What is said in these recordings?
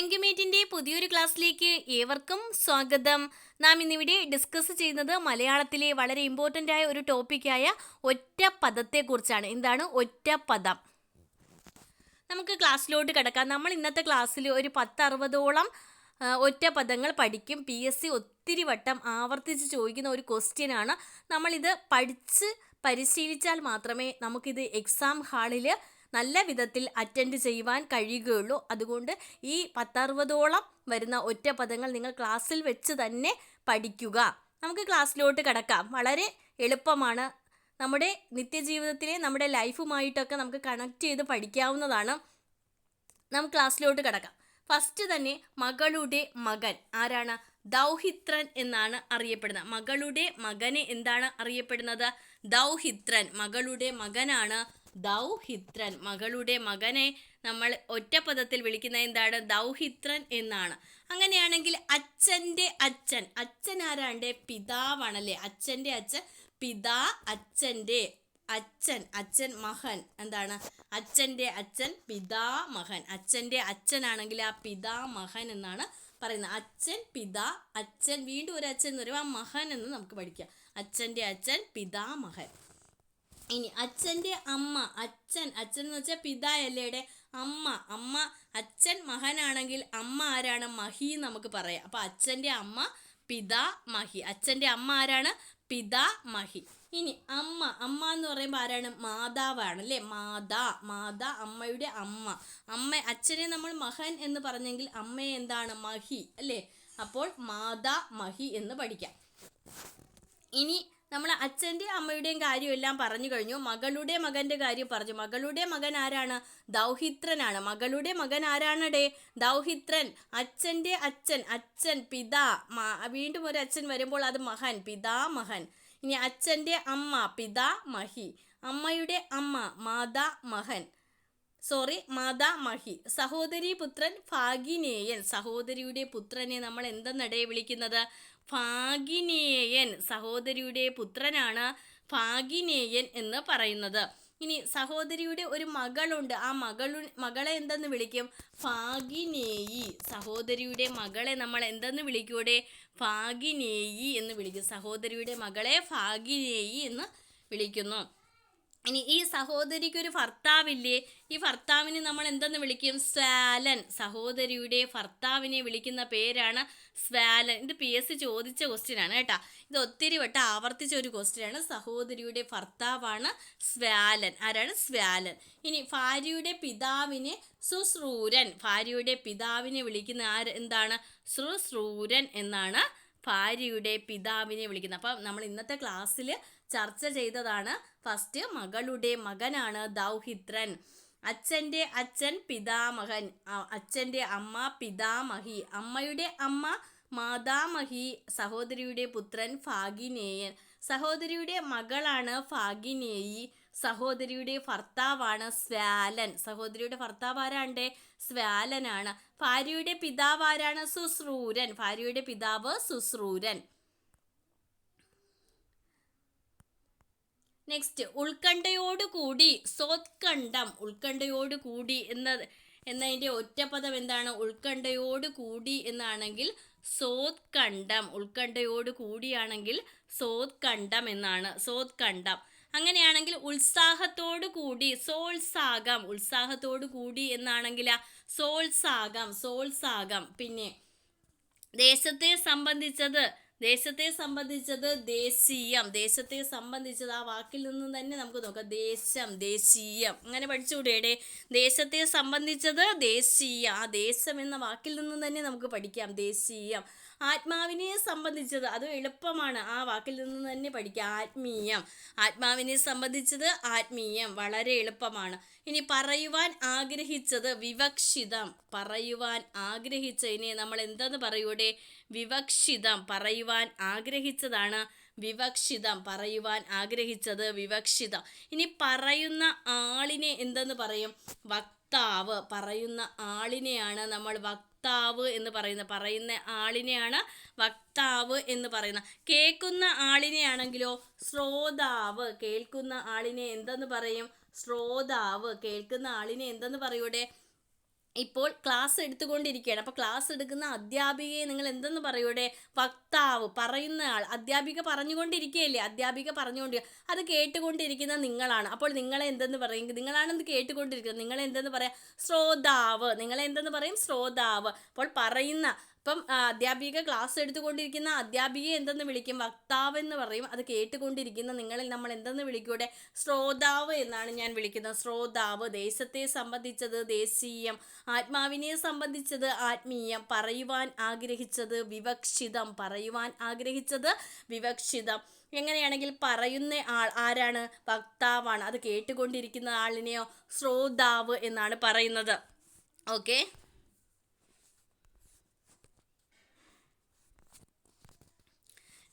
താങ്ക്യുമേറ്റിന്റെ പുതിയൊരു ക്ലാസ്സിലേക്ക് ഏവർക്കും സ്വാഗതം. നാം ഇന്നിവിടെ ഡിസ്കസ് ചെയ്യുന്നത് മലയാളത്തിലെ വളരെ ഇമ്പോർട്ടന്റ് ആയ ഒരു ടോപ്പിക്കായ ഒറ്റ പദത്തെക്കുറിച്ചാണ് എന്താണ് ഒറ്റ പദം? നമുക്ക് ക്ലാസ്സിലോട്ട് കിടക്കാം. നമ്മൾ ഇന്നത്തെ ക്ലാസ്സിൽ ഒരു പത്തറുപതോളം ഒറ്റ പദങ്ങൾ പഠിക്കും. പി എസ് സി ഒത്തിരി വട്ടം ആവർത്തിച്ച് ചോദിക്കുന്ന ഒരു ക്വസ്റ്റ്യൻ ആണ്. നമ്മളിത് പഠിച്ച് പരിശീലിച്ചാൽ മാത്രമേ നമുക്കിത് എക്സാം ഹാളിൽ നല്ല വിധത്തിൽ അറ്റൻഡ് ചെയ്യുവാൻ കഴിയുകയുള്ളൂ. അതുകൊണ്ട് ഈ പത്തറുപതോളം വരുന്ന ഒറ്റ പദങ്ങൾ നിങ്ങൾ ക്ലാസ്സിൽ വെച്ച് തന്നെ പഠിക്കുക. നമുക്ക് ക്ലാസ്സിലോട്ട് കിടക്കാം. വളരെ എളുപ്പമാണ്. നമ്മുടെ നിത്യജീവിതത്തിലെ നമ്മുടെ ലൈഫുമായിട്ടൊക്കെ നമുക്ക് കണക്ട് ചെയ്ത് പഠിക്കാവുന്നതാണ്. നമുക്ക് ക്ലാസ്സിലോട്ട് കിടക്കാം. ഫസ്റ്റ് തന്നെ മകളുടെ മകൻ. ആരാണ്? ദൗഹിത്രൻ എന്നാണ് അറിയപ്പെടുന്നത്. മകളുടെ മകനെ എന്താണ് അറിയപ്പെടുന്നത്? ദൗഹിത്രൻ. മകളുടെ മകനാണ് ദൗഹിത്രൻ. മകളുടെ മകനെ നമ്മൾ ഒറ്റ പദത്തിൽ വിളിക്കുന്ന എന്താണ്? ദൗഹിത്രൻ എന്നാണ്. അങ്ങനെയാണെങ്കിൽ അച്ഛന്റെ അച്ഛൻ. അച്ഛൻ ആരാണ്ട്? പിതാവാണല്ലേ? അച്ഛന്റെ അച്ഛൻ. പിതാ അച്ഛന്റെ അച്ഛൻ. അച്ഛൻ മഹൻ. എന്താണ്? അച്ഛന്റെ അച്ഛൻ പിതാ മഹൻ. അച്ഛന്റെ അച്ഛനാണെങ്കിൽ ആ പിതാ മഹൻ എന്നാണ് പറയുന്നത്. അച്ഛൻ പിതാ അച്ഛൻ. വീണ്ടും ഒരു അച്ഛൻ എന്ന് പറയുമ്പോൾ ആ മഹൻ എന്ന് നമുക്ക് പഠിക്കാം. അച്ഛന്റെ അച്ഛൻ പിതാ മഹൻ. ഇനി അച്ഛന്റെ അമ്മ അച്ഛൻ അച്ഛൻ എന്ന് വെച്ചാൽ പിതായല്ലേടെ അമ്മ അമ്മ അച്ഛൻ മഹനാണെങ്കിൽ അമ്മ ആരാണ്? മഹി നമുക്ക് പറയാം. അപ്പോൾ അച്ഛന്റെ അമ്മ പിതാ മഹി. അച്ഛന്റെ അമ്മ ആരാണ്? പിതാ മഹി. ഇനി അമ്മ അമ്മ എന്ന് പറയുമ്പോൾ ആരാണ്? മാതാവാണ് അല്ലേ? മാതാ മാതാ അമ്മയുടെ അമ്മ. അമ്മ അച്ഛനെ നമ്മൾ മഹൻ എന്ന് പറഞ്ഞെങ്കിൽ അമ്മയെ എന്താണ്? മഹി അല്ലേ? അപ്പോൾ മാതാ മഹി എന്ന് പഠിക്കാം. ഇനി നമ്മൾ അച്ഛന്റെയും അമ്മയുടെയും കാര്യം എല്ലാം പറഞ്ഞു കഴിഞ്ഞു. മകളുടെ മകന്റെ കാര്യം പറഞ്ഞു. മകളുടെ മകൻ ആരാണ്? ദൗഹിത്രനാണ്. മകളുടെ മകൻ ആരാണടേ? ദൗഹിത്രൻ. അച്ഛന്റെ അച്ഛൻ. അച്ഛൻ പിതാ. വീണ്ടും ഒരു അച്ഛൻ വരുമ്പോൾ അത് മഹൻ. പിതാ മഹൻ. ഇനി അച്ഛന്റെ അമ്മ പിതാ മഹി. അമ്മയുടെ അമ്മ മാതാ മഹൻ. സോറി മാതാ മഹി. സഹോദരി പുത്രൻ ഭാഗിനേയൻ. സഹോദരിയുടെ പുത്രനെ നമ്മൾ എന്തെന്നടേ വിളിക്കുന്നത്? ഭാഗിനേയൻ സഹോദരിയുടെ പുത്രനാണ് ഫാഗിനേയൻ എന്ന് പറയുന്നത്. ഇനി സഹോദരിയുടെ ഒരു മകളുണ്ട്. ആ മകളു മകളെ എന്തെന്ന് വിളിക്കും? ഫാഗിനേയി. സഹോദരിയുടെ മകളെ നമ്മൾ എന്തെന്ന് വിളിക്കൂടെ? ഫാഗിനേയി എന്ന് വിളിക്കും. സഹോദരിയുടെ മകളെ ഫാഗിനേയി എന്ന് വിളിക്കുന്നു. ഇനി ഈ സഹോദരിക്ക് ഒരു ഭർത്താവില്ലേ? ഈ ഭർത്താവിനെ നമ്മൾ എന്തെന്ന് വിളിക്കും? സ്വാലൻ. സഹോദരിയുടെ ഭർത്താവിനെ വിളിക്കുന്ന പേരാണ് സ്വാലൻ. ഇത് പി എസ് സി ചോദിച്ച ക്വസ്റ്റ്യനാണ് കേട്ടോ. ഇത് ഒത്തിരി വട്ടം ആവർത്തിച്ച ഒരു ക്വസ്റ്റ്യനാണ് സഹോദരിയുടെ ഭർത്താവാണ് സ്വാലൻ. ആരാണ്? സ്വാലൻ. ഇനി ഭാര്യയുടെ പിതാവിനെ സുശ്രൂരൻ. ഭാര്യയുടെ പിതാവിനെ വിളിക്കുന്ന ആര്? എന്താണ്? ശുശ്രൂരൻ എന്നാണ് ഭാര്യയുടെ പിതാവിനെ വിളിക്കുന്നത്. അപ്പം നമ്മൾ ഇന്നത്തെ ക്ലാസ്സിൽ ചർച്ച ചെയ്തതാണ്. ഫസ്റ്റ് മകളുടെ മകനാണ് ദൗഹിത്രൻ. അച്ഛന്റെ അച്ഛൻ പിതാമഹൻ. അച്ഛന്റെ അമ്മ പിതാമഹി. അമ്മയുടെ അമ്മ മാതാമഹി. സഹോദരിയുടെ പുത്രൻ ഫാഗിനേയൻ. സഹോദരിയുടെ മകളാണ് ഫാഗിനേയി. സഹോദരിയുടെ ഭർത്താവാണ് സ്വാലൻ. സഹോദരിയുടെ ഭർത്താവ് ആരാണ്ട്? സ്വാലനാണ്. ഭാര്യയുടെ പിതാവ് ആരാണ്? സുശ്രൂരൻ. ഭാര്യയുടെ പിതാവ് സുശ്രൂരൻ. നെക്സ്റ്റ് ഉത്കണ്ഠയോട് കൂടി സോത്കണ്ഠം ഉത്കണ്ഠയോട് കൂടി എന്ന എന്നതിന്റെ ഒറ്റപ്പദം എന്താണ്? ഉത്കണ്ഠയോട് കൂടി എന്നാണെങ്കിൽ സോത്കണ്ഠം ഉത്കണ്ഠയോട് കൂടിയാണെങ്കിൽ സോത്കണ്ഠം എന്നാണ് സോത്കണ്ഠം അങ്ങനെയാണെങ്കിൽ ഉത്സാഹത്തോട് കൂടി സോത്സാഹം ഉത്സാഹത്തോട് കൂടി എന്നാണെങ്കിൽ സോത്സാഹം സോത്സാഹം. പിന്നെ ദേശത്തെ സംബന്ധിച്ചത് ദേശത്തെ സംബന്ധിച്ചത് ദേശീയം. ദേശത്തെ സംബന്ധിച്ചത് ആ വാക്കിൽ നിന്ന് തന്നെ നമുക്ക് നോക്കാം. ദേശം ദേശീയം. അങ്ങനെ പഠിച്ചുകൂടെയുടെ ദേശത്തെ സംബന്ധിച്ചത് ദേശീയ. ആ ദേശം എന്ന വാക്കിൽ നിന്നും തന്നെ നമുക്ക് പഠിക്കാം. ദേശീയം. ആത്മാവിനെ സംബന്ധിച്ചത് അത് എളുപ്പമാണ്. ആ വാക്കിൽ നിന്ന് തന്നെ പഠിക്കുക ആത്മീയം. ആത്മാവിനെ സംബന്ധിച്ചത് ആത്മീയം വളരെ എളുപ്പമാണ്. ഇനി പറയുവാൻ ആഗ്രഹിച്ചത് വിവക്ഷിതം. പറയുവാൻ ആഗ്രഹിച്ചതിനെ നമ്മൾ എന്തെന്ന് പറയൂടെ? വിവക്ഷിതം. പറയുവാൻ ആഗ്രഹിച്ചതാണ് വിവക്ഷിതം പറയുവാൻ ആഗ്രഹിച്ചത് വിവക്ഷിതം. ഇനി പറയുന്ന ആളിനെ എന്തെന്ന് പറയും? വക്താവ്. പറയുന്ന ആളിനെയാണ് നമ്മൾ വക്താവ് എന്ന് പറയുന്നത്. പറയുന്ന ആളിനെയാണ് വക്താവ് എന്ന് പറയുന്നത്. കേൾക്കുന്ന ആളിനെയാണെങ്കിലോ ശ്രോതാവ്. കേൾക്കുന്ന ആളിനെ എന്തെന്ന് പറയും? ശ്രോതാവ്. കേൾക്കുന്ന ആളിനെ എന്തെന്ന് പറയൂടെ ഇപ്പോൾ ക്ലാസ് എടുത്തുകൊണ്ടിരിക്കുകയാണ്. അപ്പോൾ ക്ലാസ് എടുക്കുന്ന അധ്യാപികയെ നിങ്ങൾ എന്തെന്ന് പറയൂടെ വക്താവ് പറയുന്ന ആൾ. അധ്യാപിക പറഞ്ഞുകൊണ്ടിരിക്കുകയല്ലേ? അധ്യാപിക പറഞ്ഞുകൊണ്ട് അത് കേട്ടുകൊണ്ടിരിക്കുന്ന നിങ്ങളാണ്. അപ്പോൾ നിങ്ങളെ എന്തെന്ന് പറയും? നിങ്ങളാണെന്ന് കേട്ടുകൊണ്ടിരിക്കുന്നത്. നിങ്ങളെ എന്തെന്ന് പറയാം? ശ്രോതാവ്. നിങ്ങളെ എന്തെന്ന് പറയും? ശ്രോതാവ്. അപ്പോൾ പറയുന്ന ഇപ്പം അധ്യാപിക ക്ലാസ് എടുത്തുകൊണ്ടിരിക്കുന്ന അധ്യാപികയെ എന്തെന്ന് വിളിക്കും? വക്താവ് എന്ന് പറയും. അത് കേട്ടുകൊണ്ടിരിക്കുന്ന നിങ്ങളിൽ നമ്മൾ എന്തെന്ന് വിളിക്കൂടെ? ശ്രോതാവ് എന്നാണ് ഞാൻ വിളിക്കുന്നത്. ശ്രോതാവ് ദേശത്തെ സംബന്ധിച്ചത് ദേശീയം ആത്മാവിനെ സംബന്ധിച്ചത് ആത്മീയം പറയുവാൻ ആഗ്രഹിച്ചത് വിവക്ഷിതം പറയുവാൻ ആഗ്രഹിച്ചത് വിവക്ഷിതം. എങ്ങനെയാണെങ്കിൽ പറയുന്ന ആൾ ആരാണ്? വക്താവാണ്. അത് കേട്ടുകൊണ്ടിരിക്കുന്ന ആളിനെയോ? ശ്രോതാവ് എന്നാണ് പറയുന്നത്. ഓക്കെ.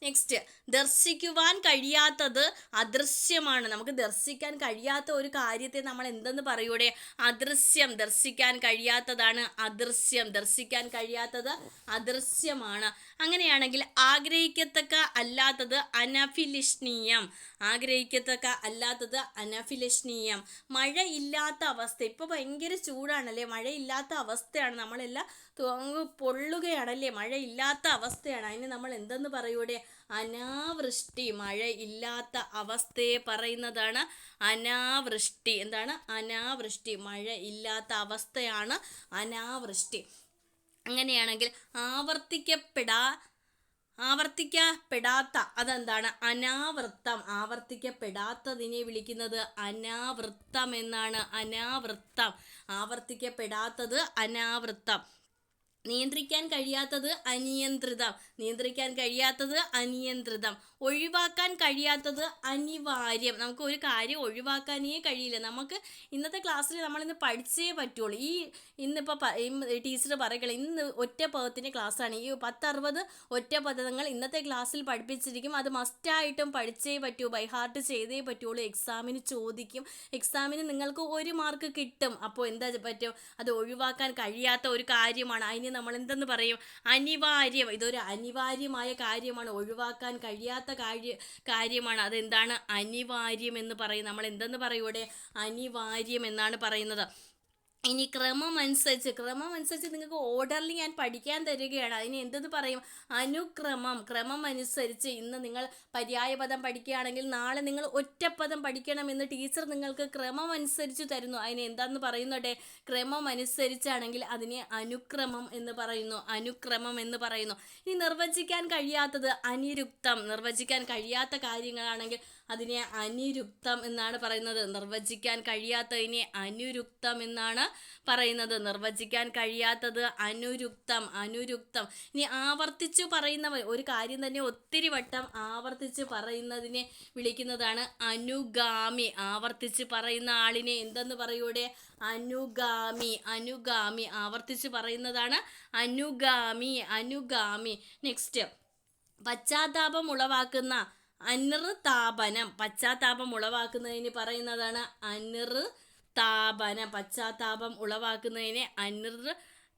നെക്സ്റ്റ് ദർശിക്കുവാൻ കഴിയാത്തത് അദൃശ്യമാണ്. നമുക്ക് ദർശിക്കാൻ കഴിയാത്ത ഒരു കാര്യത്തെ നമ്മൾ എന്തെന്ന് പറയൂടെ? അദൃശ്യം. ദർശിക്കാൻ കഴിയാത്തതാണ് അദൃശ്യം. ദർശിക്കാൻ കഴിയാത്തത് അദൃശ്യമാണ്. അങ്ങനെയാണെങ്കിൽ ആഗ്രഹിക്കത്തക്ക അല്ലാത്തത് അനഫിലിഷ്ണീയം ആഗ്രഹിക്കത്തക്ക അല്ലാത്തത് അനഫിലിഷ്ണീയം മഴ ഇല്ലാത്ത അവസ്ഥ. ഇപ്പോൾ ഭയങ്കര ചൂടാണല്ലേ? മഴയില്ലാത്ത അവസ്ഥയാണ് നമ്മളെല്ലാം അങ്ങ് പൊള്ളുകയാണല്ലേ? മഴ ഇല്ലാത്ത അവസ്ഥയാണ്. അതിന് നമ്മൾ എന്തെന്ന് പറയൂടെ? അനാവൃഷ്ടി മഴ ഇല്ലാത്ത അവസ്ഥയെ പറയുന്നതാണ് അനാവൃഷ്ടി. എന്താണ്? അനാവൃഷ്ടി മഴ ഇല്ലാത്ത അവസ്ഥയാണ് അനാവൃഷ്ടി. അങ്ങനെയാണെങ്കിൽ ആവർത്തിക്കപ്പെടാ ആവർത്തിക്കപ്പെടാത്ത അതെന്താണ്? അനാവൃത്തം. ആവർത്തിക്കപ്പെടാത്തതിനെ വിളിക്കുന്നത് അനാവൃത്തം എന്നാണ്. അനാവൃത്തം. ആവർത്തിക്കപ്പെടാത്തത് അനാവൃത്തം. നിയന്ത്രിക്കാൻ കഴിയാത്തത് അനിയന്ത്രിതം. നിയന്ത്രിക്കാൻ കഴിയാത്തത് അനിയന്ത്രിതം. ഒഴിവാക്കാൻ കഴിയാത്തത് അനിവാര്യം. നമുക്ക് ഒരു കാര്യം ഒഴിവാക്കാനേ കഴിയില്ല. നമുക്ക് ഇന്നത്തെ ക്ലാസ്സിൽ നമ്മളിന്ന് പഠിച്ചേ പറ്റുള്ളൂ. ഈ ഇന്നിപ്പോൾ ടീച്ചർ പറയുക ഇന്ന് ഒറ്റ പദത്തിന്റെ ക്ലാസ്സാണ്. ഈ പത്തറുപത് ഒറ്റ പദങ്ങൾ ഇന്നത്തെ ക്ലാസ്സിൽ പഠിപ്പിച്ചിരിക്കും. അത് മസ്റ്റായിട്ടും പഠിച്ചേ പറ്റൂ ബൈ ഹാർട്ട് ചെയ്തേ പറ്റുള്ളൂ. എക്സാമിന് ചോദിക്കും. എക്സാമിന് നിങ്ങൾക്ക് ഒരു മാർക്ക് കിട്ടും. അപ്പോൾ എന്താ പറ്റും? അത് ഒഴിവാക്കാൻ കഴിയാത്ത ഒരു കാര്യമാണ്. അതിന് നമ്മൾ എന്തെന്ന് പറയും? അനിവാര്യം. ഇതൊരു അനിവാര്യമായ കാര്യമാണ്. ഒഴിവാക്കാൻ കഴിയാത്ത കാര്യ കാര്യമാണ്. അതെന്താണ്? അനിവാര്യം എന്ന് പറയും. നമ്മൾ എന്തെന്ന് പറയൂടെ അനിവാര്യം എന്നാണ് പറയുന്നത്. ഇനി ക്രമം അനുസരിച്ച് ക്രമം അനുസരിച്ച് നിങ്ങൾക്ക് ഓർഡറിൽ ഞാൻ പഠിക്കാൻ തരികയാണ്. അതിന് എന്തെന്ന് പറയും? അനുക്രമം. ക്രമം അനുസരിച്ച് ഇന്ന് നിങ്ങൾ പര്യായപദം പഠിക്കുകയാണെങ്കിൽ നാളെ നിങ്ങൾ ഒറ്റപ്പദം പഠിക്കണമെന്ന് ടീച്ചർ നിങ്ങൾക്ക് ക്രമം അനുസരിച്ച് തരുന്നു. അതിന് എന്താന്ന് പറയുന്നുടെ ക്രമം അനുസരിച്ചാണെങ്കിൽ അതിനെ അനുക്രമം എന്ന് പറയുന്നു. അനുക്രമം എന്ന് പറയുന്നു. ഇനി നിർവചിക്കാൻ കഴിയാത്തത് അനിരുക്തം. നിർവചിക്കാൻ കഴിയാത്ത കാര്യങ്ങളാണെങ്കിൽ അതിനെ അനിരുക്തം എന്നാണ് പറയുന്നത്. നിർവചിക്കാൻ കഴിയാത്തതിനെ അനുരുക്തം എന്നാണ് പറയുന്നത്. നിർവചിക്കാൻ കഴിയാത്തത് അനുരുക്തം അനുരുക്തം. ഇനി ആവർത്തിച്ചു പറയുന്നവർ ഒരു കാര്യം തന്നെ ഒത്തിരി വട്ടം ആവർത്തിച്ച് പറയുന്നതിനെ വിളിക്കുന്നതാണ് അനുഗാമി. ആവർത്തിച്ച് പറയുന്ന ആളിനെ എന്തെന്ന് പറയൂടെ? അനുഗാമി അനുഗാമി ആവർത്തിച്ച് പറയുന്നതാണ് അനുഗാമി അനുഗാമി. നെക്സ്റ്റ് പശ്ചാത്താപം ഉളവാക്കുന്ന അനിർതാപനം പശ്ചാത്താപം ഉളവാക്കുന്നതിന് പറയുന്നതാണ് അനിർതാപനം പശ്ചാത്താപം ഉളവാക്കുന്നതിനെ അനിർ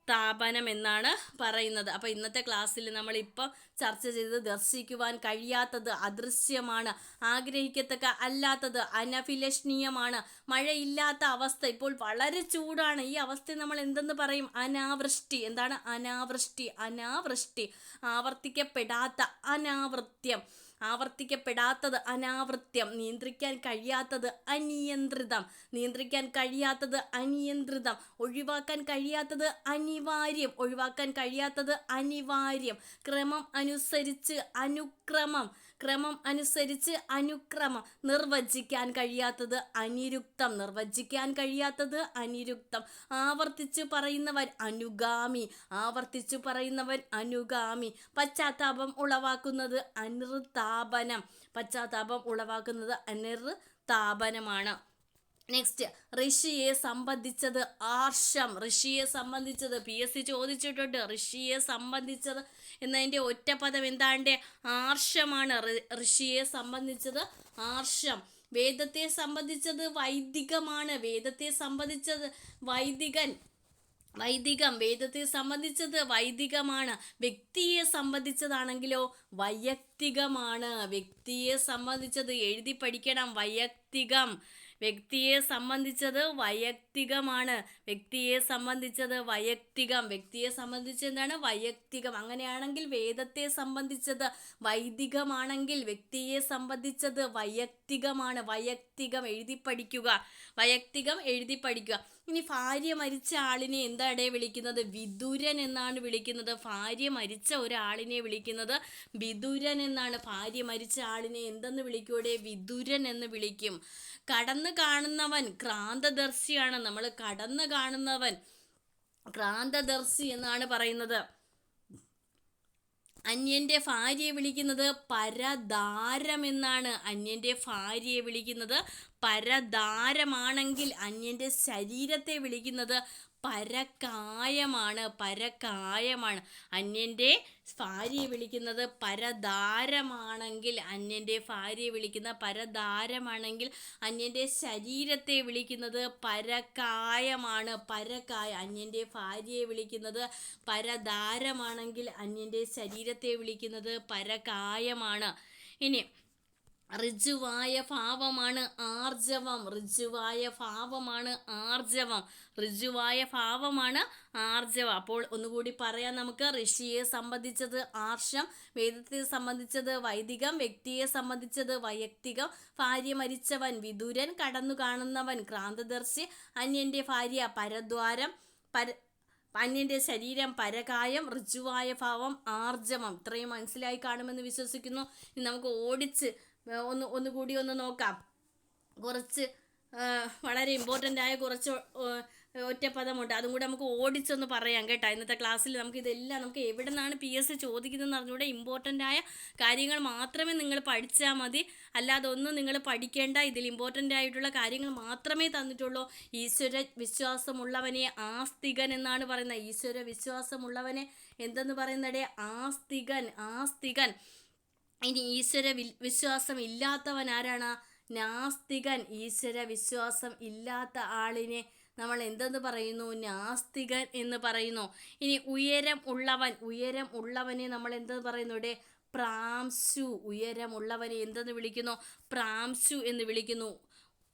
താപനം എന്നാണ് പറയുന്നത്. അപ്പോൾ ഇന്നത്തെ ക്ലാസ്സിൽ നമ്മൾ ഇപ്പം ചർച്ച ചെയ്ത് ദർശിക്കുവാൻ കഴിയാത്തത് അദൃശ്യമാണ് ആഗ്രഹിക്കത്തക്ക അല്ലാത്തത് അനഭിലഷണീയമാണ് മഴയില്ലാത്ത അവസ്ഥ ഇപ്പോൾ വളരെ ചൂടാണ്. ഈ അവസ്ഥ നമ്മൾ എന്തെന്ന് പറയും? അനാവൃഷ്ടി. എന്താണ് അനാവൃഷ്ടി? അനാവൃഷ്ടി. ആവർത്തിക്കപ്പെടാത്ത അനാവൃത്യം. ആവർത്തിക്കപ്പെടാത്തത് അനാവൃത്യം നിയന്ത്രിക്കാൻ കഴിയാത്തത് അനിയന്ത്രിതം നിയന്ത്രിക്കാൻ കഴിയാത്തത് അനിയന്ത്രിതം ഒഴിവാക്കാൻ കഴിയാത്തത് അനിവാര്യം ഒഴിവാക്കാൻ കഴിയാത്തത് അനിവാര്യം. ക്രമം അനുസരിച്ച് അനുക്രമം. ക്രമം അനുസരിച്ച് അനുക്രമം. നിർവചിക്കാൻ കഴിയാത്തത് അനിരുക്തം. നിർവചിക്കാൻ കഴിയാത്തത് അനിരുക്തം. ആവർത്തിച്ച് പറയുന്നവൻ അനുഗാമി. ആവർത്തിച്ച് പറയുന്നവൻ അനുഗാമി. പശ്ചാത്താപം ഉളവാക്കുന്നത് അനിർതാപനം. പശ്ചാത്താപം ഉളവാക്കുന്നത് അനിർതാപനമാണ്. നെക്സ്റ്റ് ഋഷിയെ സംബന്ധിച്ചത് ആർഷം. ഋഷിയെ സംബന്ധിച്ചത് പി എസ് സി ചോദിച്ചിട്ടുണ്ട്. ഋഷിയെ സംബന്ധിച്ചത് എന്നതിന്റെ ഒറ്റപദം എന്താണ്ട്? ആർഷമാണ്. ഋഷിയെ സംബന്ധിച്ചത് ആർഷം. വേദത്തെ സംബന്ധിച്ചത് വൈദികമാണ്. വേദത്തെ സംബന്ധിച്ചത് വൈദികൻ. വൈദികം. വേദത്തെ സംബന്ധിച്ചത് വൈദികമാണ്. വ്യക്തിയെ സംബന്ധിച്ചതാണെങ്കിലോ വൈയക്തികമാണ്. വ്യക്തിയെ സംബന്ധിച്ചത് എഴുതി പഠിക്കണം. വൈയക്തികം. വ്യക്തിയെ സംബന്ധിച്ചത് വൈയക്തികമാണ് വ്യക്തിയെ സംബന്ധിച്ചത് വൈയക്തികം. വ്യക്തിയെ സംബന്ധിച്ച് എന്താണ്? വൈയക്തികം. അങ്ങനെയാണെങ്കിൽ വേദത്തെ സംബന്ധിച്ചത് വൈദികമാണെങ്കിൽ വ്യക്തിയെ സംബന്ധിച്ചത് വൈയക്തികമാണ്. വൈയക്തികം എഴുതി പഠിക്കുക. വൈയക്തികം എഴുതി പഠിക്കുക. ഇനി ഭാര്യ മരിച്ച ആളിനെ എന്താണ് വിളിക്കുന്നത്? വിദുരൻ എന്നാണ് വിളിക്കുന്നത്. ഭാര്യ മരിച്ച ഒരാളിനെ വിളിക്കുന്നത് വിദുരൻ എന്നാണ്. ഭാര്യ മരിച്ച ആളിനെ എന്തെന്ന് വിളിക്കൂടെ? വിദുരൻ എന്ന് വിളിക്കും. കടന്നു കാണുന്നവൻ ക്രാന്തദർശിയാണ് നമ്മൾ കടന്നു കാണുന്നവൻ ക്രാന്തദർശി എന്നാണ് പറയുന്നത്. അന്യന്റെ ഭാര്യയെ വിളിക്കുന്നത് പരദാരം എന്നാണ്. അന്യന്റെ ഭാര്യയെ വിളിക്കുന്നത് പരദാരമാണെങ്കിൽ അന്യന്റെ ശരീരത്തെ വിളിക്കുന്നത് പരകായമാണ് പരകായമാണ്. അന്യന്റെ ഭാര്യയെ വിളിക്കുന്നത് പരദാരമാണെങ്കിൽ അന്യന്റെ ഭാര്യയെ വിളിക്കുന്ന പരദാരമാണെങ്കിൽ അന്യന്റെ ശരീരത്തെ വിളിക്കുന്നത് പരകായമാണ്. പരകായ അന്യന്റെ ഭാര്യയെ വിളിക്കുന്നത് പരദാരമാണെങ്കിൽ അന്യന്റെ ശരീരത്തെ വിളിക്കുന്നത് പരകായമാണ്. ഇനി ഋജുവായ ഭാവമാണ് ആർജവം. ഋജുവായ ഭാവമാണ് ആർജവം. ഋജുവായ ഭാവമാണ് ആർജവം. അപ്പോൾ ഒന്നുകൂടി പറയാം നമുക്ക്. ഋഷിയെ സംബന്ധിച്ചത് ആർഷം വേദത്തെ സംബന്ധിച്ചത് വൈദികം വ്യക്തിയെ സംബന്ധിച്ചത് വൈയക്തികം. ഭാര്യ മരിച്ചവൻ വിദുരൻ കടന്നു കാണുന്നവൻ ക്രാന്തദർശി അന്യന്റെ ഭാര്യ പരദ്വാരം പര അന്യന്റെ ശരീരം പരകായം ഋജുവായ ഭാവം ആർജവം. ഇത്രയും മനസ്സിലായി കാണുമെന്ന് വിശ്വസിക്കുന്നു. നമുക്ക് ഓടിച്ച് ഒന്ന് ഒന്ന് കൂടി ഒന്ന് നോക്കാം. കുറച്ച് വളരെ ഇമ്പോർട്ടന്റ് ആയ കുറച്ച് ഒറ്റപ്പദമുണ്ട്. അതും കൂടെ നമുക്ക് ഓടിച്ചൊന്ന് പറയാം കേട്ടോ. ഇന്നത്തെ ക്ലാസ്സിൽ നമുക്ക് ഇതെല്ലാം നമുക്ക് എവിടെ നിന്നാണ് പി എസ് ചോദിക്കുന്നതെന്ന് അറിഞ്ഞുകൂടെ ഇമ്പോർട്ടന്റ് ആയ കാര്യങ്ങൾ മാത്രമേ നിങ്ങൾ പഠിച്ചാൽ മതി. അല്ലാതെ ഒന്നും നിങ്ങൾ പഠിക്കേണ്ട. ഇതിൽ ഇമ്പോർട്ടന്റ് ആയിട്ടുള്ള കാര്യങ്ങൾ മാത്രമേ തന്നിട്ടുള്ളൂ. ഈശ്വര വിശ്വാസമുള്ളവനെ ആസ്തികൻ എന്നാണ് പറയുന്നത്. ഈശ്വര വിശ്വാസമുള്ളവനെ എന്തെന്ന് പറയുന്നടേ ആസ്തികൻ ആസ്തികൻ. ഇനി ഈശ്വര വിശ്വാസം ഇല്ലാത്തവൻ ആരാണ്? നാസ്തികൻ. ഈശ്വര വിശ്വാസം ഇല്ലാത്ത ആളിനെ നമ്മൾ എന്തെന്ന് പറയുന്നു? നാസ്തികൻ എന്ന് പറയുന്നു. ഇനി ഉയരം ഉള്ളവൻ ഉയരം ഉള്ളവനെ നമ്മൾ എന്തെന്ന് പറയുന്നു? ഇവിടെ പ്രാംശു. ഉയരമുള്ളവനെ എന്തെന്ന് വിളിക്കുന്നു? പ്രാംശു എന്ന് വിളിക്കുന്നു.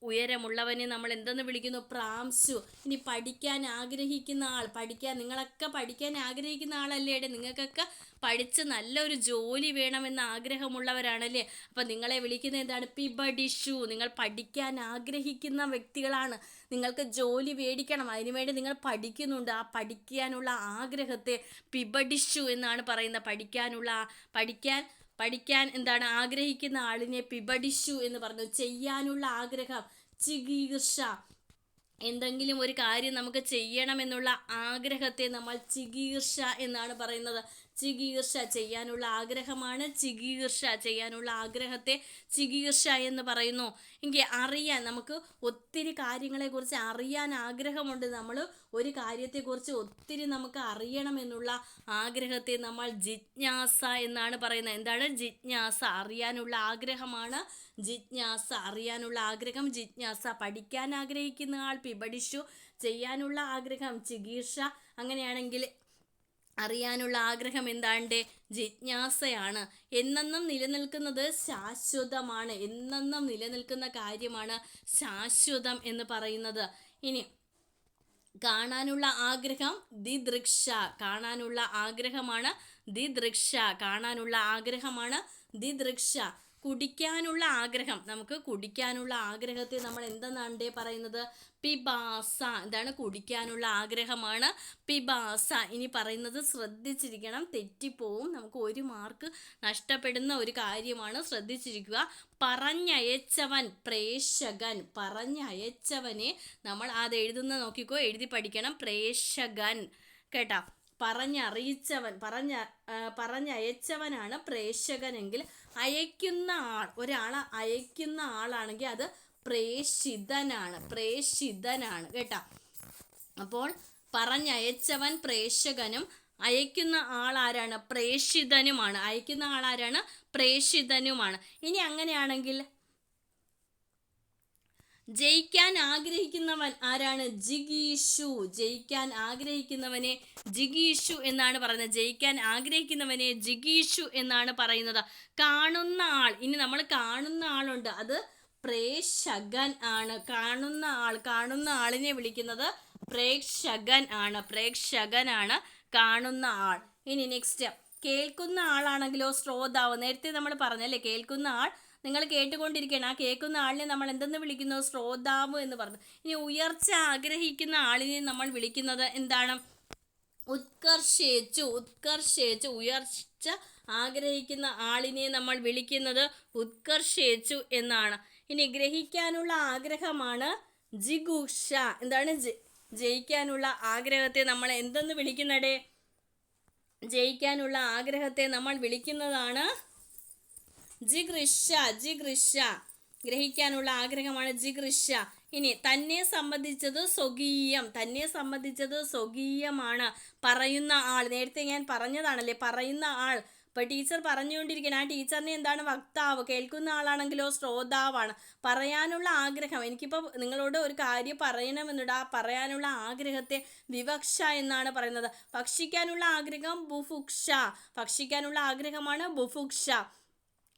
ഉയരമുള്ളവനെ നമ്മൾ എന്തെന്ന് വിളിക്കുന്നു? പ്രാംശു. ഇനി പഠിക്കാൻ ആഗ്രഹിക്കുന്ന ആൾ പഠിക്കാൻ നിങ്ങളൊക്കെ പഠിക്കാൻ ആഗ്രഹിക്കുന്ന ആളല്ലേ നിങ്ങൾക്കൊക്കെ പഠിച്ച് നല്ലൊരു ജോലി വേണമെന്ന് ആഗ്രഹമുള്ളവരാണല്ലേ? അപ്പം നിങ്ങളെ വിളിക്കുന്ന എന്താണ്? പിബഡിഷു. നിങ്ങൾ പഠിക്കാൻ ആഗ്രഹിക്കുന്ന വ്യക്തികളാണ്. നിങ്ങൾക്ക് ജോലി മേടിക്കണം അതിനുവേണ്ടി നിങ്ങൾ പഠിക്കുന്നുണ്ട്. ആ പഠിക്കാനുള്ള ആഗ്രഹത്തെ പിബഡിഷു എന്നാണ് പറയുന്നത്. പഠിക്കാനുള്ള പഠിക്കാൻ പഠിക്കാൻ എന്താണ് ആഗ്രഹിക്കുന്ന ആളിനെ പിബഡിഷു എന്ന് പറഞ്ഞു. ചെയ്യാനുള്ള ആഗ്രഹം ചികീർഷ എന്തെങ്കിലും ഒരു കാര്യം നമുക്ക് ചെയ്യണമെന്നുള്ള ആഗ്രഹത്തെ നമ്മൾ ചികീർഷ എന്നാണ് പറയുന്നത്. ചികീർഷ ചെയ്യാനുള്ള ആഗ്രഹമാണ്. ചികീർഷ ചെയ്യാനുള്ള ആഗ്രഹത്തെ ചികീർഷ എന്ന് പറയുന്നു. എങ്കിൽ അറിയാൻ നമുക്ക് ഒത്തിരി കാര്യങ്ങളെക്കുറിച്ച് അറിയാൻ ആഗ്രഹമുണ്ട്. നമ്മൾ ഒരു കാര്യത്തെക്കുറിച്ച് ഒത്തിരി നമുക്ക് അറിയണമെന്നുള്ള ആഗ്രഹത്തെ നമ്മൾ ജിജ്ഞാസ എന്നാണ് പറയുന്നത്. എന്താണ്? ജിജ്ഞാസ. അറിയാനുള്ള ആഗ്രഹമാണ് ജിജ്ഞാസ. അറിയാനുള്ള ആഗ്രഹം ജിജ്ഞാസ. പഠിക്കാൻ ആഗ്രഹിക്കുന്ന ആൾ പിപഠിച്ചു ചെയ്യാനുള്ള ആഗ്രഹം ചികീർഷ. അങ്ങനെയാണെങ്കിൽ അറിയാനുള്ള ആഗ്രഹം എന്താണ്ട്? ജിജ്ഞാസയാണ്. എന്നെന്നും നിലനിൽക്കുന്നത് ശാശ്വതമാണ്. എന്നെന്നും നിലനിൽക്കുന്ന കാര്യമാണ് ശാശ്വതം എന്ന് പറയുന്നത്. ഇനി കാണാനുള്ള ആഗ്രഹം ദി ദൃക്ഷ കാണാനുള്ള ആഗ്രഹമാണ് ദി ദൃക്ഷ കാണാനുള്ള ആഗ്രഹമാണ് ദിദൃക്ഷ. കുടിക്കാനുള്ള ആഗ്രഹം. നമുക്ക് കുടിക്കാനുള്ള ആഗ്രഹത്തെ നമ്മൾ എന്തെന്നാണ്ടേ പറയുന്നത്? പിബാസ എന്താണ് കുടിക്കാനുള്ള ആഗ്രഹമാണ്. പിബാസ ഇനി പറയുന്നത് ശ്രദ്ധിച്ചിരിക്കണം. തെറ്റിപ്പോവും. നമുക്ക് ഒരു മാർക്ക് നഷ്ടപ്പെടുന്ന ഒരു കാര്യമാണ് ശ്രദ്ധിച്ചിരിക്കുക. പറഞ്ഞയച്ചവൻ പ്രേക്ഷകൻ. പറഞ്ഞയച്ചവനെ നമ്മൾ അത് എഴുതുന്ന നോക്കിക്കോ. എഴുതി പഠിക്കണം. പ്രേക്ഷകൻ. കേട്ടാ? പറഞ്ഞറിയിച്ചവൻ പറഞ്ഞ പറഞ്ഞയച്ചവനാണ് പ്രേക്ഷകനെങ്കിൽ അയക്കുന്ന ആൾ ഒരാളെ അയക്കുന്ന ആളാണെങ്കിൽ അത് പ്രേഷിതനാണ് പ്രേഷിതനാണ് കേട്ടാ. അപ്പോൾ പറഞ്ഞയച്ചവൻ പ്രേക്ഷകനും അയക്കുന്ന ആളാരാണ് പ്രേഷിതനുമാണ് അയക്കുന്ന ആളാരാണ് പ്രേഷിതനുമാണ് ഇനി അങ്ങനെയാണെങ്കിൽ ജയിക്കാൻ ആഗ്രഹിക്കുന്നവൻ ആരാണ്? ജിഗീഷു. ജയിക്കാൻ ആഗ്രഹിക്കുന്നവനെ ജിഗീഷു എന്നാണ് പറയുന്നത്. ജയിക്കാൻ ആഗ്രഹിക്കുന്നവനെ ജിഗീഷു എന്നാണ് പറയുന്നത്. കാണുന്ന ആൾ ഇനി നമ്മൾ കാണുന്ന ആളുണ്ട്. അത് പ്രേക്ഷകൻ ആണ്. കാണുന്ന ആൾ കാണുന്ന ആളിനെ വിളിക്കുന്നത് പ്രേക്ഷകൻ ആണ്. പ്രേക്ഷകനാണ് കാണുന്ന ആൾ. ഇനി നെക്സ്റ്റ് കേൾക്കുന്ന ആളാണെങ്കിലോ ശ്രോതാവ് നേരത്തെ നമ്മൾ പറഞ്ഞല്ലേ കേൾക്കുന്ന ആൾ നിങ്ങൾ കേട്ടുകൊണ്ടിരിക്കുകയാണ്. ആ കേൾക്കുന്ന ആളിനെ നമ്മൾ എന്തെന്ന് വിളിക്കുന്നു? ശ്രോതാവ് എന്ന് പറഞ്ഞു. ഇനി ഉയർച്ച ആഗ്രഹിക്കുന്ന ആളിനെ നമ്മൾ വിളിക്കുന്നത് എന്താണ്? ഉത്കർഷേച്ചു ഉത്കർഷേച്ചു ഉയർച്ച ആഗ്രഹിക്കുന്ന ആളിനെ നമ്മൾ വിളിക്കുന്നത് ഉത്കർഷേച്ചു എന്നാണ്. ഇനി ഗ്രഹിക്കാനുള്ള ആഗ്രഹമാണ് ജിഗുഷ. എന്താണ് ജയിക്കാനുള്ള ആഗ്രഹത്തെ നമ്മൾ എന്തെന്ന് വിളിക്കുന്നടേ? ജയിക്കാനുള്ള ആഗ്രഹത്തെ നമ്മൾ വിളിക്കുന്നതാണ് ജിഗൃഷ ജിഗൃഷ. ഗ്രഹിക്കാനുള്ള ആഗ്രഹമാണ് ജിഗൃഷ. ഇനി തന്നെ സംബന്ധിച്ചത് സ്വകീയം. തന്നെ സംബന്ധിച്ചത് സ്വകീയമാണ്. പറയുന്ന ആൾ നേരത്തെ ഞാൻ പറഞ്ഞതാണല്ലേ? പറയുന്ന ആൾ. ഇപ്പൊ ടീച്ചർ പറഞ്ഞുകൊണ്ടിരിക്കണം ആ ടീച്ചറിനെ എന്താണ് വക്താവ്? കേൾക്കുന്ന ആളാണെങ്കിലോ ശ്രോതാവാണ്. പറയാനുള്ള ആഗ്രഹം. എനിക്കിപ്പോൾ നിങ്ങളോട് ഒരു കാര്യം പറയണമെന്നുണ്ട്. ആ പറയാനുള്ള ആഗ്രഹത്തെ വിവക്ഷ എന്നാണ് പറയുന്നത്. ഭക്ഷിക്കാനുള്ള ആഗ്രഹം ബുഫുക്ഷ ഭക്ഷിക്കാനുള്ള ആഗ്രഹമാണ് ബുഫുക്ഷ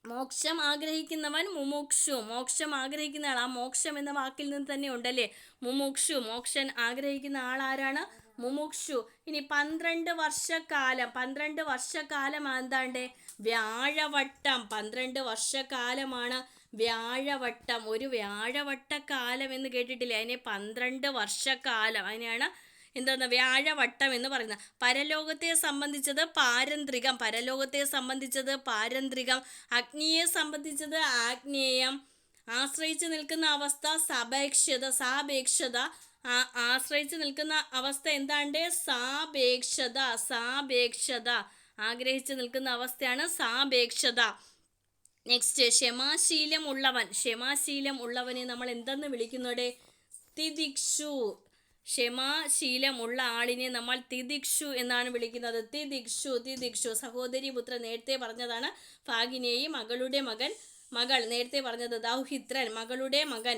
മോക്ഷം ആഗ്രഹിക്കുന്നവൻ മുമുക്ഷു. മോക്ഷം ആഗ്രഹിക്കുന്ന ആൾ ആ മോക്ഷം എന്ന വാക്കിൽ നിന്ന് തന്നെ ഉണ്ടല്ലേ? മുമുക്ഷു. മോക്ഷൻ ആഗ്രഹിക്കുന്ന ആൾ ആരാണ്? മുമുക്ഷു. ഇനി പന്ത്രണ്ട് വർഷക്കാലം. പന്ത്രണ്ട് വർഷക്കാലം എന്താണ്ട് വ്യാഴവട്ടം. പന്ത്രണ്ട് വർഷക്കാലമാണ് വ്യാഴവട്ടം. ഒരു വ്യാഴവട്ട കാലം എന്ന് കേട്ടിട്ടില്ലേ? അതിനെ പന്ത്രണ്ട് വർഷക്കാലം. അതിനെയാണ് എന്താണ് വ്യാഴവട്ടം എന്ന് പറയുന്നത്. പരലോകത്തെ സംബന്ധിച്ചത് പാരന്ത്രികം. പരലോകത്തെ സംബന്ധിച്ചത് പാരന്ത്രികം. അഗ്നിയെ സംബന്ധിച്ചത് ആഗ്നേയം. ആശ്രയിച്ച് നിൽക്കുന്ന അവസ്ഥ സപേക്ഷത. സാപേക്ഷത ആശ്രയിച്ച് നിൽക്കുന്ന അവസ്ഥ എന്താണ്ട്? സാപേക്ഷത സാപേക്ഷത. ആഗ്രഹിച്ച് നിൽക്കുന്ന അവസ്ഥയാണ് സാപേക്ഷത. നെക്സ്റ്റ് ക്ഷമാശീലം ഉള്ളവൻ ക്ഷമാശീലം ഉള്ളവനെ നമ്മൾ എന്തെന്ന് വിളിക്കുന്നോടെ തിദിക്ഷു ക്ഷമാശീലമുള്ള ആളിനെ നമ്മൾ തിദിക്ഷു എന്നാണ് വിളിക്കുന്നത്. തിദിക്ഷു തിദിക്ഷു സഹോദരി പുത്ര നേരത്തെ പറഞ്ഞതാണ് ഭാഗിനെയും മകളുടെ മകൻ മകൾ നേരത്തെ പറഞ്ഞത് ദൗഹിത്രൻ മകളുടെ മകൻ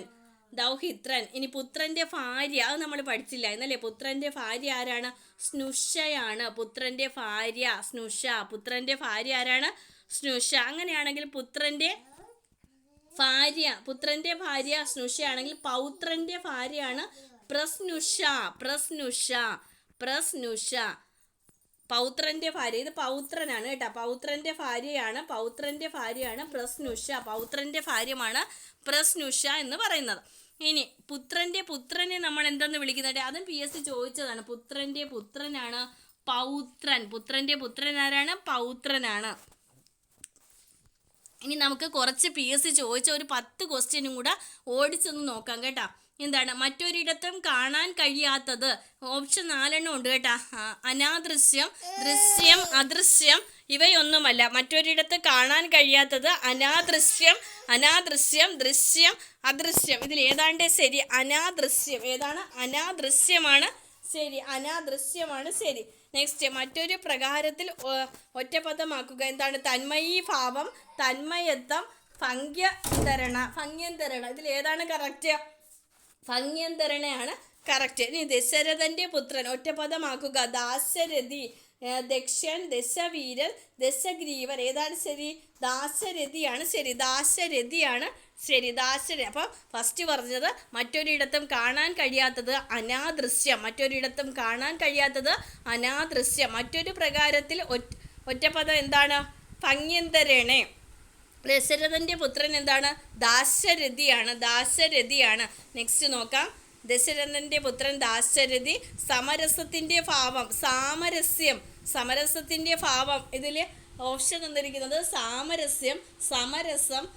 ദൗഹിത്രൻ. ഇനി പുത്രന്റെ ഭാര്യ അത് നമ്മൾ പഠിച്ചില്ല. എന്നല്ലേ? പുത്രന്റെ ഭാര്യ ആരാണ്? സ്നുഷയാണ്. പുത്രന്റെ ഭാര്യ സ്നുഷ. പുത്രന്റെ ഭാര്യ ആരാണ്? സ്നുഷ. അങ്ങനെയാണെങ്കിൽ പുത്രന്റെ ഭാര്യ പുത്രന്റെ ഭാര്യ സ്നുഷയാണെങ്കിൽ പൗത്രന്റെ ഭാര്യയാണ് പ്രസ്നുഷ പ്രസ്നുഷ പ്രസ്നുഷ. പൗത്രന്റെ ഭാര്യ. ഇത് പൗത്രനാണ് കേട്ടോ. പൗത്രന്റെ ഭാര്യയാണ് പൗത്രന്റെ ഭാര്യയാണ് പ്രസ്നുഷ. പൗത്രന്റെ ഭാര്യമാണ് പ്രസ്നുഷ എന്ന് പറയുന്നത്. ഇനി പുത്രന്റെ പുത്രനെ നമ്മൾ എന്തെന്ന് വിളിക്കുന്നത്? അതും പി എസ് സി ചോദിച്ചതാണ്. പുത്രന്റെ പുത്രനാണ് പൗത്രൻ. പുത്രന്റെ പുത്രൻ ആരാണ്? പൗത്രനാണ്. ഇനി നമുക്ക് കുറച്ച് പി എസ് സി ചോദിച്ച ഒരു പത്ത് ക്വസ്റ്റ്യനും കൂടെ ഓടിച്ചൊന്ന് നോക്കാം കേട്ടാ. എന്താണ്? മറ്റൊരിടത്തും കാണാൻ കഴിയാത്തത്. ഓപ്ഷൻ നാലെണ്ണം ഉണ്ട് കേട്ടാ. അനാദൃശ്യം ദൃശ്യം അദൃശ്യം ഇവയൊന്നുമല്ല. മറ്റൊരിടത്ത് കാണാൻ കഴിയാത്തത് അനാദൃശ്യം അനാദൃശ്യം ദൃശ്യം അദൃശ്യം. ഇതിൽ ഏതാണ്ട് ശരി? അനാദൃശ്യം. ഏതാണ്? അനാദൃശ്യമാണ് ശരി. അനാദൃശ്യമാണ് ശരി. നെക്സ്റ്റ് മറ്റൊരു പ്രകാരത്തിൽ ഒറ്റപദമാക്കുക. എന്താണ്? തന്മയീ ഭാവം തന്മയത്വം ഭംഗ്യന്തരണ ഭംഗ്യന്തരണ ഇതിൽ ഏതാണ് കറക്റ്റ് ഭംഗ്യന്തരണയാണ് കറക്റ്റ്. ഇനി ദശരഥന്റെ പുത്രൻ ഒറ്റപദമാക്കുക. ദാശരഥി ഏ, ദക്ഷൻ ദശവീരൻ ദശഗ്രീവൻ. ഏതാണ് ശരി? ദാശരഥിയാണ് ശരി. ദാശരഥിയാണ് ശരി. ദാശരഥി അപ്പോൾ ഫസ്റ്റ് പറഞ്ഞത് മറ്റൊരിടത്തും കാണാൻ കഴിയാത്തത് അനാദൃശ്യം. മറ്റൊരിടത്തും കാണാൻ കഴിയാത്തത് അനാദൃശ്യം. മറ്റൊരു പ്രകാരത്തിൽ ഒറ്റ എന്താണ്? ഭംഗ്യന്തരണേ ദശരഥന്റെ പുത്രൻ എന്താണ്? ദാശരഥിയാണ് ദാശരഥിയാണ്. നെക്സ്റ്റ് നോക്കാം. ദശരഥന്റെ പുത്രൻ ദാശരഥി സമരസത്തിന്റെ ഭാവം സാമരസ്യം. സമരസത്തിന്റെ ഭാവം ഇതിൽ ഓപ്ഷൻ തന്നിരിക്കുന്നത് സാമരസ്യം സമരസം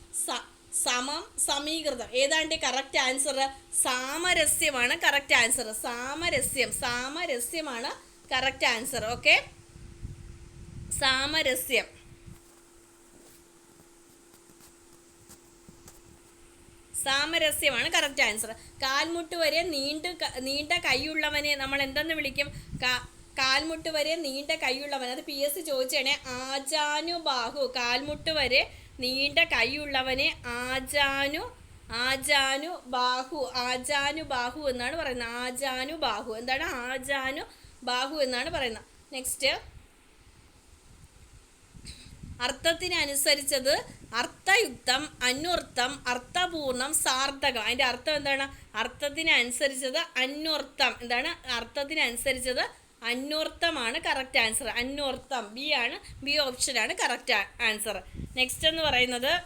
സമം സമീകൃതം. ഏതാണ്ട് കറക്റ്റ് ആൻസർ സാമരസ്യമാണ് കറക്റ്റ് ആൻസർ സാമരസ്യം സാമരസ്യമാണ് കറക്റ്റ് ആൻസർ ഓക്കെ സാമരസ്യം. സാമരസ്യമാണ്. കറക്റ്റ് ആൻസർ കാൽമുട്ട് വരെ നീണ്ട നീണ്ട കൈയുള്ളവനെ നമ്മൾ എന്തെന്ന് വിളിക്കും? കാൽമുട്ട് വരെ നീണ്ട കൈയുള്ളവൻ അത് പി എസ് ആജാനു ആജാനുബാഹു കാൽമുട്ട് വരെ നീണ്ട കൈയുള്ളവനെ ആജാനു ആജാനു ബാഹു. ആജാനു ബാഹു എന്നാണ് പറയുന്നത്. ആജാനു ബാഹു. എന്താണ്? ആജാനു ബാഹു എന്നാണ് പറയുന്നത്. നെക്സ്റ്റ് അർത്ഥത്തിനനുസരിച്ചത് അർത്ഥയുക്തം അന്വർത്ഥം അർത്ഥപൂർണം സാർത്ഥകം. അതിന്റെ അർത്ഥം എന്താണ്? അർത്ഥത്തിനനുസരിച്ചത് അന്വർത്ഥം. എന്താണ്? അർത്ഥത്തിനനുസരിച്ചത് അന്വർത്ഥമാണ് കറക്റ്റ് ആൻസർ അന്വർത്ഥം. ബി ആണ് ബി ഓപ്ഷനാണ് കറക്റ്റ് ആൻസർ നെക്സ്റ്റ് എന്ന് പറയുന്നത്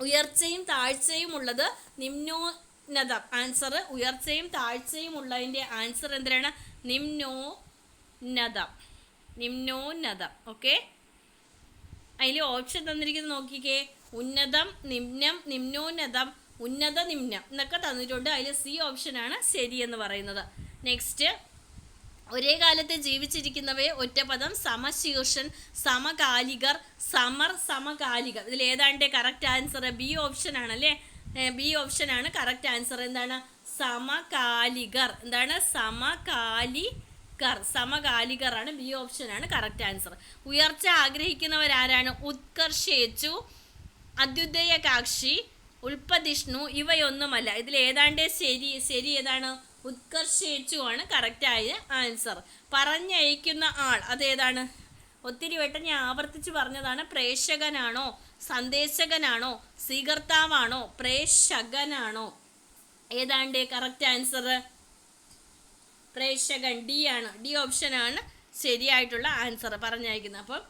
ഉയർച്ചയും താഴ്ചയും ഉള്ളത് നിമ്നോന്നതം. ആൻസർ ഉയർച്ചയും താഴ്ചയും ഉള്ളതിന്റെ ആൻസർ എന്തിനാണ്? നിമ്നോന്നതം. നിമ്നോന്നതം. ഓക്കെ അതിൽ ഓപ്ഷൻ തന്നിരിക്കുന്നത് നോക്കിക്കേ. ഉന്നതം നിമ്നം നിമ്നോന്നതം ഉന്നത നിമ്നം എന്നൊക്കെ തന്നിട്ടുണ്ട്. അതിൽ സി ഓപ്ഷനാണ് ശരിയെന്ന് പറയുന്നത്. നെക്സ്റ്റ് ഒരേ കാലത്ത് ജീവിച്ചിരിക്കുന്നവയെ ഒറ്റപദം സമശീർഷൻ സമകാലികർ സമർ സമകാലികർ. ഇതിൽ ഏതാണ്ട് കറക്റ്റ് ആൻസർ ബി ഓപ്ഷൻ അല്ലേ? ബി ഓപ്ഷൻ ആണ് കറക്റ്റ് ആൻസർ എന്താണ്? സമകാലികർ. എന്താണ്? സമകാലികർ സമകാലികർ ആണ് ബി ഓപ്ഷൻ ആണ് കറക്റ്റ് ആൻസർ. ഉയർച്ച ആഗ്രഹിക്കുന്നവരാരാണ്? ഉത്കർഷേച്ചു അദ്യുദയകാക്ഷി ഉൽപ്പതിഷ്ണു ഇവയൊന്നുമല്ല. ഇതിൽ ഏതാണ്ട് ശരി ശരി ഏതാണ്? ഉത്കർഷേച്ചു ആണ് കറക്റ്റായ ആൻസർ. പറഞ്ഞയക്കുന്ന ആൾ അതേതാണ്? ഒത്തിരി വട്ടം ഞാൻ ആവർത്തിച്ച് പറഞ്ഞതാണ് പ്രേക്ഷകനാണോ സന്ദേശകനാണോ സ്വീകർത്താവാണോ പ്രേക്ഷകനാണോ? ഏതാണ്ട് കറക്റ്റ് ആൻസർ. പ്രേക്ഷകൻ ഡി ആണ്. ഡി ഓപ്ഷനാണ് ശരിയായിട്ടുള്ള ആൻസർ പറഞ്ഞയക്കുന്നത്. അപ്പം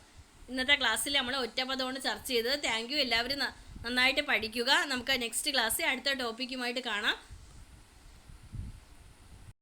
ഇന്നത്തെ ക്ലാസ്സിൽ നമ്മൾ ഒറ്റപ്പദമാണ് ചർച്ച ചെയ്തത്. താങ്ക് എല്ലാവരും നന്നായിട്ട് പഠിക്കുക. നമുക്ക് നെക്സ്റ്റ് ക്ലാസ്സിൽ അടുത്ത ടോപ്പിക്കുമായിട്ട് കാണാം.